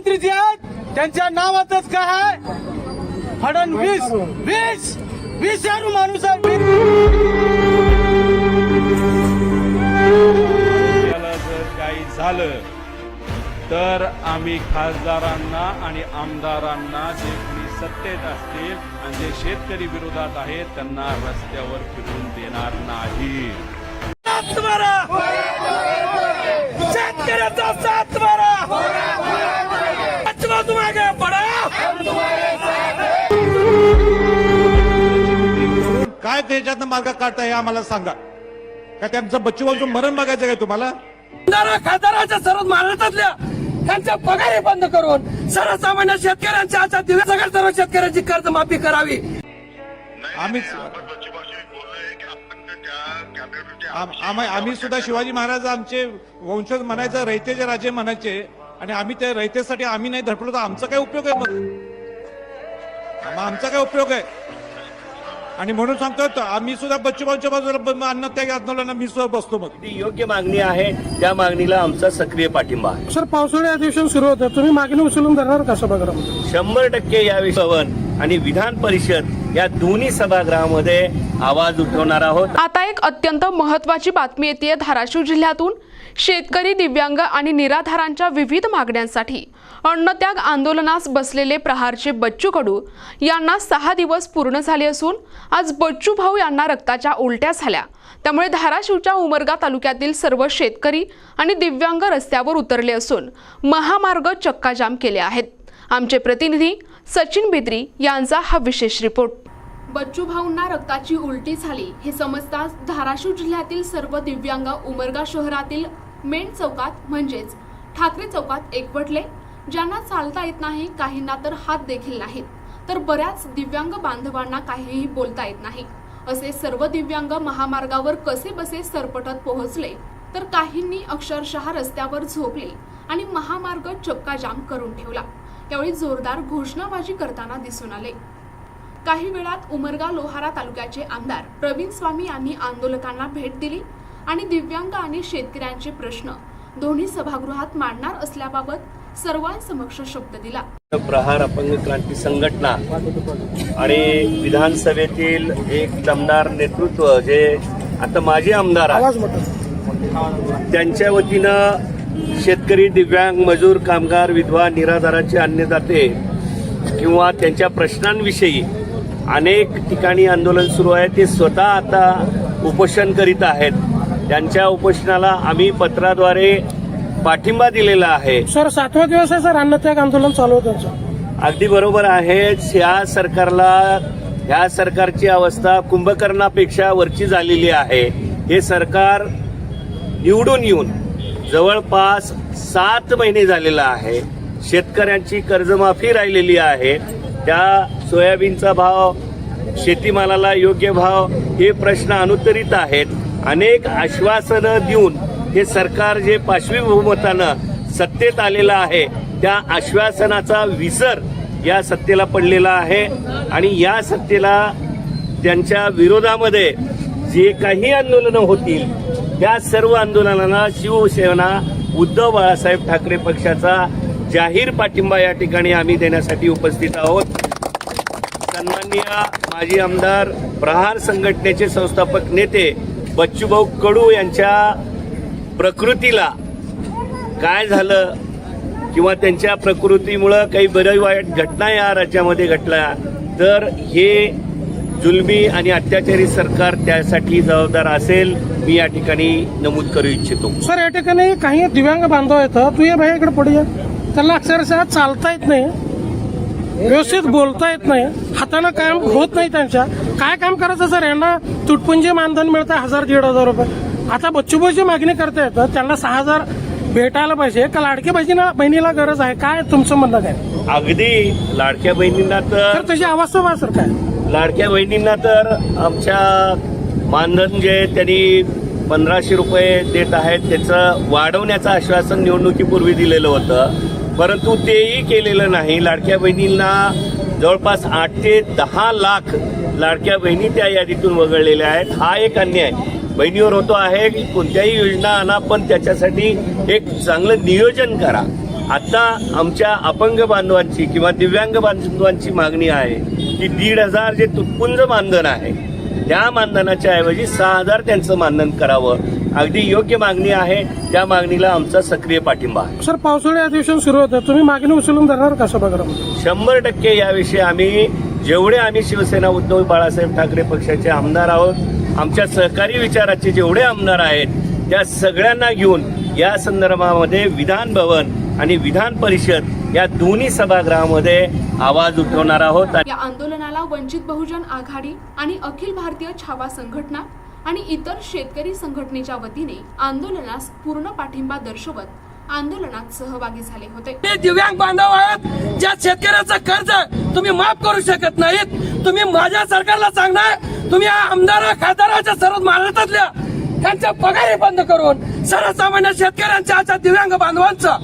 मुख्यमंत्री जे आहेत त्यांच्या नावातच काय आहे? फडणवीस वीस वीस यारू माणूस काही झालं तर आम्ही खासदारांना आणि आमदारांना जे कोणी सत्तेत असतील आणि जे शेतकरी विरोधात आहेत त्यांना रस्त्यावर फिरून देणार नाही. शेतकऱ्याचा सात बारा त्याच्यातनं मार्ग काढता हे आम्हाला सांगा. का त्यांचं बच्चूभाऊचं मरण बघायचं काय तुम्हाला? खासदाराच्या सर्व महाराष्ट्रातल्या त्यांच्या पगारी बंद करून सर्वसामान्य शेतकऱ्यांच्या आता दिवस सगळ्या सर्व शेतकऱ्यांची कर्जमाफी करावी. आम्ही आम्ही सुद्धा शिवाजी महाराज आमचे वंशज म्हणायचं रयतेचे राजे म्हणायचे आणि आम्ही त्या रयतेसाठी आम्ही नाही धडपडलो तर आमचा काय उपयोग आहे मग? आमचा काय उपयोग आहे? आणि म्हणून सांगतो आम्ही सुद्धा बच्चूभाऊच्या बाजूला अन्नत्यागी आंदोलनात मी सुद्धा बसतो मग. ती योग्य मागणी आहे त्या मागणीला आमचा सक्रिय पाठिंबा आहे. सर पावसाळी अधिवेशन सुरू होतं. तुम्ही मागणी उचलून धरणार का सभागृहामध्ये? शंभर टक्के या भवन आणि विधान परिषद या दोन्ही सभागृहामध्ये आवाज उठवणार आहोत. आता एक अत्यंत महत्त्वाची बातमी येते धाराशिव जिल्ह्यातून. शेतकरी दिव्यांग आणि निराधारांच्या विविध मागण्यांसाठी अन्नत्याग आंदोलनास बसलेले प्रहारचे बच्चू कडू यांना सहा दिवस पूर्ण झाले असून आज बच्चू भाऊ यांना रक्ताच्या उलट्या झाल्या. त्यामुळे धाराशिवच्या उमरगा तालुक्यातील सर्व शेतकरी आणि दिव्यांग रस्त्यावर उतरले असून महामार्ग चक्काजाम केले आहेत. आमचे प्रतिनिधी सचिन बिद्री यांचा हा विशेष रिपोर्ट. बच्चू भाऊंना रक्ताची उलटी झाली हे समजताच धाराशिव जिल्ह्यातील सर्व दिव्यांग उमरगा शहरातील मेन चौकात म्हणजेच ठाकरे चौकात एकवटले ज्यांना चालता येत नाही काहींना तर हात देखील नाहीत. तर बऱ्याच दिव्यांग बांधवांना काहीही बोलता येत नाही. असे सर्व दिव्यांग महामार्गावर कसे बसे सरपटत पोहोचले तर काहींनी अक्षरशः रस्त्यावर झोपले आणि महामार्ग चक्काजाम करून ठेवला. यावेळी जोरदार घोषणाबाजी करताना दिसून आले. काही वेळात उमरगा लोहारा तालुक्याचे आमदार प्रवीण स्वामी यांनी आंदोलकांना भेट दिली. आणि दिव्यांग आणि शेतकऱ्यांचे प्रश्न. दोन्ही सभागृहात मांडणार असल्याबाबत सर्वांसमक्ष शब्द दिला. प्रहार अपंग क्रांती संघटना आणि विधानसभेतील एक दमदार नेतृत्व जे आता माजी आमदार त्यांच्या वतीनं शेतकरी दिव्यांग मजूर कामगार विधवा निराधाराचे अन्नदाते किंवा त्यांच्या प्रश्नांविषयी अनेक ठिकाणी आंदोलन सुरू आहे. ते स्वतः आता उपोषण करीत आहेत. त्यांच्या उपोषणाला आम्ही पत्राद्वारे पाठिंबा दिलेला आहे. सर सातवा दिवस आहे सर. अन्नत्याग आंदोलन चालू होतं अगदी बरोबर आहे. ह्या सरकारला ह्या सरकारची अवस्था कुंभकर्णापेक्षा वरची झालेली आहे. हे सरकार निवडून येऊन जवळपास सात महिने झालेला आहे. शेतकऱ्यांची कर्जमाफी राहिलेली आहे. त्या सोयाबीनचा भाव शेतीमालाला योग्य भाव हे प्रश्न अनुत्तरित आहेत. अनेक आश्वासनं देऊन हे सरकार जे पाशवी बहुमतानं सत्तेत आलेलं आहे त्या आश्वासनाचा विसर या सत्तेला पडलेला आहे आणि या सत्तेला त्यांच्या विरोधामध्ये जे काही आंदोलनं होतील त्या सर्व आंदोलनांना शिवसेना उद्धव बाळासाहेब ठाकरे पक्षाचा जाहीर पाठिंबा या ठिकाणी आम्ही देण्यासाठी उपस्थित आहोत. सन्माननीय माजी आमदार प्रहार संघटनेचे संस्थापक नेते बच्चूभाऊ कडू यांच्या प्रकृतीला काय झालं किंवा त्यांच्या प्रकृतीमुळं काही बऱ्याच वाईट घटना या राज्यामध्ये घडल्या तर हे जुलमी आणि अत्याचारी सरकार त्यासाठी जबाबदार असेल मी या ठिकाणी नमूद करू इच्छितो. सर या ठिकाणी काही दिव्यांग बांधव येतं तू ये भाई इकडे पुढे त्यांना अक्षरशः चालता येत नाही. व्यवस्थित बोलता येत नाही. हातानं काम होत नाही त्यांच्या. काय काम करायचं सर? यांना तुटपुंजी मानधन मिळतं हजार दीड हजार रुपये. आता बच्चूभाऊची मागणी करता येतं. त्यांना सहा हजार भेटायला पाहिजे. का लाडकी बहिणीला बहिणीला गरज आहे? काय तुमचं म्हणणं काय? अगदी लाडक्या बहिणींना तर त्याची अवस्था पहा सर काय. लाडक्या बहिणींना तर आमच्या मानधन जे त्यांनी पंधराशे रुपये देत आहेत. त्याचं वाढवण्याचं आश्वासन निवडणुकीपूर्वी दिलेलं होतं. परंतु तेही केलेलं नाही. लाडक्या बहिणींना जवळपास आठ ते दहा लाख लाडक्या बहिणी त्या यादीतून वगळलेल्या आहेत. हा एक अन्याय. बहिणीवर होतो आहे की कोणत्याही योजना आणा पण त्याच्यासाठी एक चांगलं नियोजन करा. आत्ता आमच्या अपंग बांधवांची किंवा दिव्यांग बांधवांची मागणी आहे की दीड हजार जे तुटपुंज मानधन आहे त्या मानधनाच्या ऐवजी सहा हजार त्यांचं मानधन करावं. अगदी योग्य मागणी आहे. त्या मागणीला आमचा सक्रिय पाठिंबा आहे. सर पावसाळी अधिवेशन सुरू होतं. तुम्ही मागणी उचलून धरणार का सभागृहामध्ये? शंभर टक्के याविषयी आम्ही जेवढे आम्ही शिवसेना उद्धव बाळासाहेब ठाकरे पक्षाचे आमदार आहोत आमच्या सहकारी विचाराचे जेवढे आमदार आहेत त्या सगळ्यांना घेऊन या संदर्भामध्ये विधान भवन आणि विधान परिषद या दोन्ही सभागृहामध्ये आवाज उठवणार आहोत. या आंदोलनाला वंचित बहुजन आघाडी आणि अखिल भारतीय छावा संघटना आणि इतर शेतकरी संघटनेच्या वतीने आंदोलनास पूर्ण पाठिंबा दर्शवत आंदोलनात सहभागी झाले होते. ते दिव्यांग बांधव आहेत ज्या शेतकऱ्याचं कर्ज तुम्ही माफ करू शकत नाहीत. तुम्ही माझ्या सरकारला सांगणार तुम्ही आमदार खासदाराच्या सर्व महाराष्ट्रातल्या त्यांच्या पगारी बंद करून सर्वसामान्य शेतकऱ्यांच्या अशा दिव्यांग बांधवांचा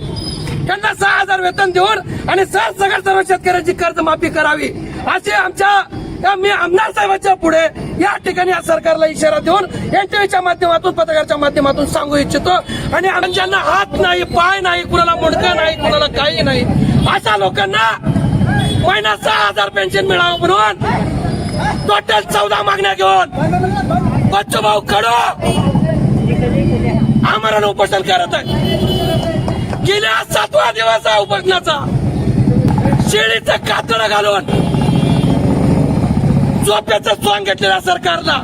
त्यांना सहा हजार वेतन देऊन आणि सर सगळ्या सर्व शेतकऱ्यांची कर्जमाफी करावी. असे आमच्या मी आमदार साहेबांच्या पुढे या ठिकाणी या सरकारला इशारा देऊन एनटीव्हीच्या माध्यमातून पत्रकारच्या माध्यमातून सांगू इच्छितो. आणि ज्यांना हात नाही पाय नाही कुणाला मुडकं नाही कुणाला काही नाही. अशा लोकांना महिना सहा हजार पेन्शन मिळावं म्हणून टोटल चौदा मागण्या घेऊन बच्चू भाऊ कडो आमरण उपोषण करत आहे गेल्या सातवा दिवस उपोषणाचा. शेळीचं कातडं घालून झोप्याचं स्वांग घेतलेल्या सरकारला.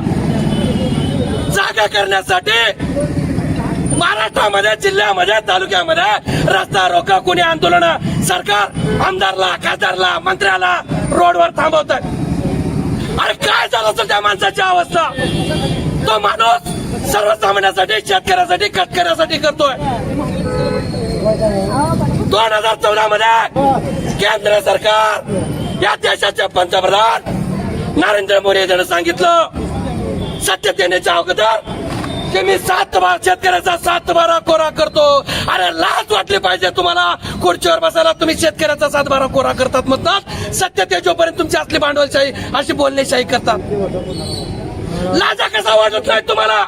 जागा करण्यासाठी महाराष्ट्रामध्ये जिल्ह्यामध्ये तालुक्यामध्ये रस्ता रोका कुणी आंदोलन. सरकार आमदारला खासदारला मंत्र्याला रोडवर थांबवत अरे काय झालं असेल त्या माणसाची अवस्था? तो माणूस सर्वसामान्यासाठी शेतकऱ्यासाठी कटकऱ्यासाठी करतोय. दोन हजार चौदा मध्ये केंद्र सरकार या देशाचे पंतप्रधान नरेंद्र मोदी यांना सांगितलं सत्य देण्याच्या अगोदर की मी सात बार शेतकऱ्याचा सात बारा कोरा करतो. अरे लाज वाटली पाहिजे तुम्हाला. खुर्चीवर बसायला तुम्ही शेतकऱ्याचा सात बारा कोरा करतात म्हणतात. सत्य ते जोपर्यंत तुमची असली भांडवलशाही अशी बोलणेशाही करतात. लाजा कसा वाटत नाही तुम्हाला?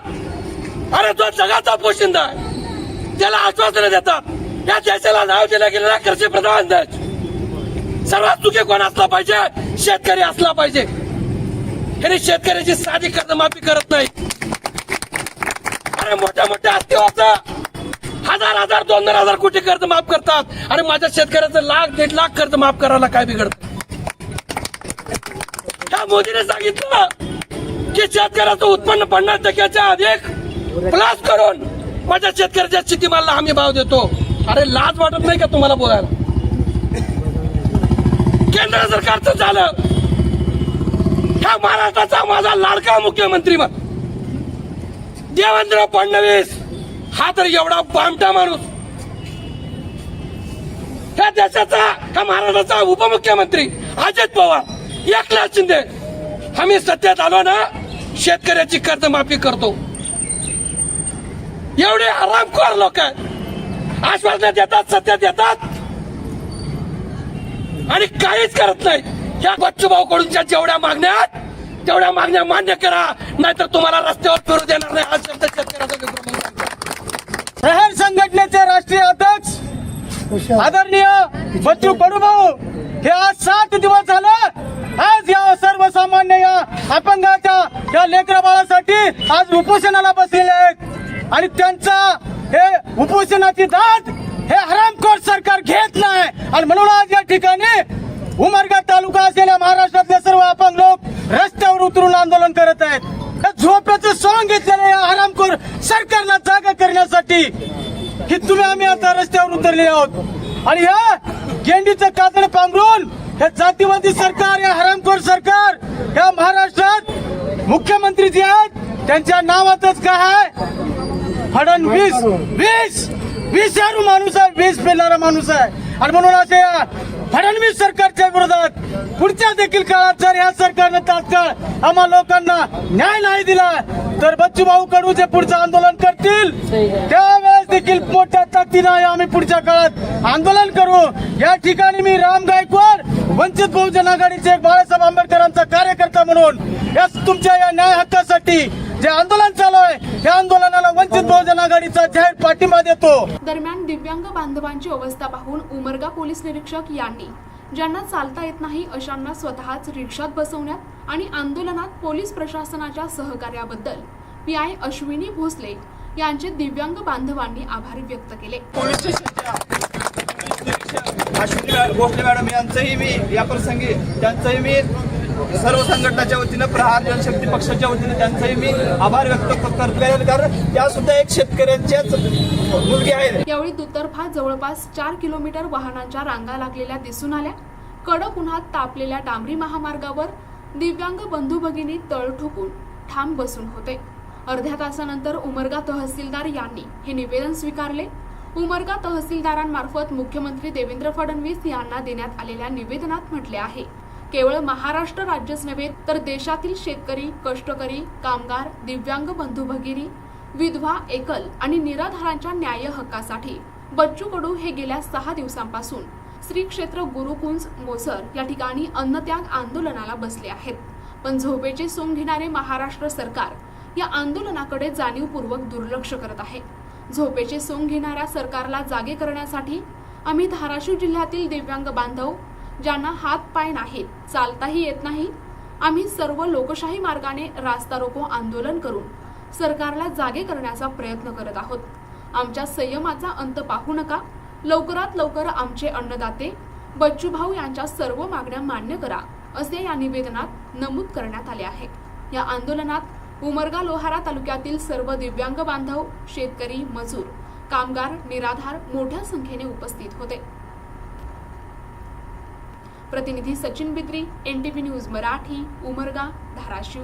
अरे तो जगाचा पोशिंदा आहे त्याला आश्वासनं देतात. या देशाला नाव दिला गेलेला कृषी प्रधान देश. सर्वात चुके कोण असला पाहिजे? शेतकरी असला पाहिजे. आणि शेतकऱ्याची साधी कर्जमाफी करत नाही. अरे मोठ्या मोठ्या हत्तीवाचं हजार हजार दोन दोन हजार कोटी कर्ज माफ करतात. आणि माझ्या शेतकऱ्याचं लाख दीड लाख कर्ज माफ करायला काय बिघडत? त्या मोदीने सांगितलं की शेतकऱ्याचं उत्पन्न पन्नास टक्क्याच्या अधिक प्लस करून माझ्या शेतकऱ्याच्या शेतीमालला आम्ही भाव देतो. अरे लाज वाटत नाही का तुम्हाला बोलायला? केंद्र सरकारचं झालं. ह्या महाराष्ट्राचा माझा लाडका मुख्यमंत्री मग देवेंद्र फडणवीस हा तर एवढा बामटा माणूस. ह्या देशाचा हा महाराष्ट्राचा उपमुख्यमंत्री अजित पवार एकनाथ शिंदे. आम्ही सत्तेत आलो ना शेतकऱ्याची कर्जमाफी करतो. एवढे आरामखोर लोक आहेत. देतात सत्य देतात. आणि काहीच करत नाही या बच्चूभाऊ कडूनच्या जेवढ्या मागण्या तेवढ्या मागण्या मान्य करा. नाहीतर तुम्हाला रस्त्यावर फिरू देणार नाही. हा शब्द शेतकऱ्याचा प्रहार संघटनेचे राष्ट्रीय अध्यक्ष आदरणीय बच्चू कडूभाऊ हे आज सात दिवस झालं. आज या सर्वसामान्य या अपंगाच्या या लेकरा बाळासाठी आज उपोषणाला बसलेले आहेत. आणि त्यांचा हे उपोषणाची दाद हे हरामखोर सरकार घेत नाही. आणि म्हणून आज या ठिकाणी उमरगा तालुका असलेल्या महाराष्ट्रातले सर्व अपंग लोक रस्त्यावर उतरून आंदोलन करत आहेत. हे झोपेचं सॉंग घेतलेलं या हरामखोर सरकारला जागा करण्यासाठी की तुम्ही आम्ही आता रस्त्यावर उतरले आहोत. आणि ह्या गेंडीचं कातड पांघरून हे जातीवादी सरकार या हरामखोर सरकार या महाराष्ट्रात मुख्यमंत्री जे आहेत त्यांच्या नावातच काय आहे? फडणवीस वीस वीस यारू माणूस आहे वीस पेलणारा माणूस आहे. आणि म्हणून असे या फडणवीस सरकारच्या विरोधात पुढच्या देखील काळात जर या सरकारनं तात्काळ आम्हा लोकांना न्याय नाही दिला तर बच्चूभाऊ कडू जे पुढचं आंदोलन करतील त्यावेळेस देखील मोठ्या ताकदीनं आम्ही पुढच्या काळात आंदोलन करू. या ठिकाणी मी राम गायकवाड वंचित बहुजन आघाडीचे बाळासाहेब आंबेडकरांचा कार्यकर्ता म्हणून या तुमच्या या न्याय हक्कासाठी जे आंदोलन चालू आहे या आंदोलनाला वंचित बहुजन आघाडीचा जाहीर पाठिंबा देतो. दरम्यान दिव्यांग बांधवांची अवस्था पाहून उमरगा पोलीस निरीक्षक यांनी ज्यांना चालता येत नाही अशांना स्वतःच रिक्षात बसवण्यात आणि आंदोलनात पोलीस प्रशासनाच्या सहकार्याबद्दल पी आय अश्विनी भोसले यांचे दिव्यांग बांधवांनी आभार व्यक्त केले. अश्विनी भोसले मॅडम यांचंही मी या प्रसंगी त्यांचंही मी सर्व संघटनाच्या वतीनं प्रहार जनशक्ती पक्षाच्या वतीनं त्यांचाही मी आभार व्यक्त करतोय कारण त्या सुद्धा एक शेतकऱ्यांच्याच मुलगी आहेत यावेळी दुतर्फा जवळपास चार किलोमीटर वाहनांच्या रांगा लागलेल्या दिसून आल्या. कडक उन्हात तापलेल्या डांबरी महामार्गावर दिव्यांग बंधू भगिनी तळ ठोकून ठाम बसून होते. अर्ध्या तासानंतर उमरगा तहसीलदार यांनी हे निवेदन स्वीकारले. उमरगा तहसीलदारांमार्फत मुख्यमंत्री देवेंद्र फडणवीस यांना देण्यात आलेल्या निवेदनात म्हटले आहे. केवळ महाराष्ट्र राज्यच नव्हे तर देशातील शेतकरी कष्टकरी कामगार दिव्यांग बंधू भगिनी विधवा एकल आणि निराधारांच्या न्याय हक्कासाठी बच्चू कडू हे गेल्या सहा दिवसांपासून श्री क्षेत्र गुरुकुंज मोसर या ठिकाणी अन्नत्याग आंदोलनाला बसले आहेत. पण झोपेचे सोंग घेणारे महाराष्ट्र सरकार या आंदोलनाकडे जाणीवपूर्वक दुर्लक्ष करत आहे. झोपेचे सोंग घेणाऱ्या सरकारला जागे करण्यासाठी आम्ही धाराशिव जिल्ह्यातील दिव्यांग बांधव ज्यांना हात पाय नाहीत चालताही येत नाही. आम्ही सर्व लोकशाही मार्गाने रास्ता रोको आंदोलन करून सरकारला जागे करण्याचा प्रयत्न करत आहोत. आमच्या संयमाचा अंत पाहू नका. लवकरात लवकर आमचे अन्नदाते बच्चूभाऊ यांच्या सर्व मागण्या मान्य करा असे या निवेदनात नमूद करण्यात आले आहे. या आंदोलनात उमरगा लोहारा तालुक्यातील सर्व दिव्यांग बांधव शेतकरी मजूर कामगार निराधार मोठ्या संख्येने उपस्थित होते. प्रतिनिधी सचिन बिद्री एनटीव्ही न्यूज मराठी उमरगा धाराशिव.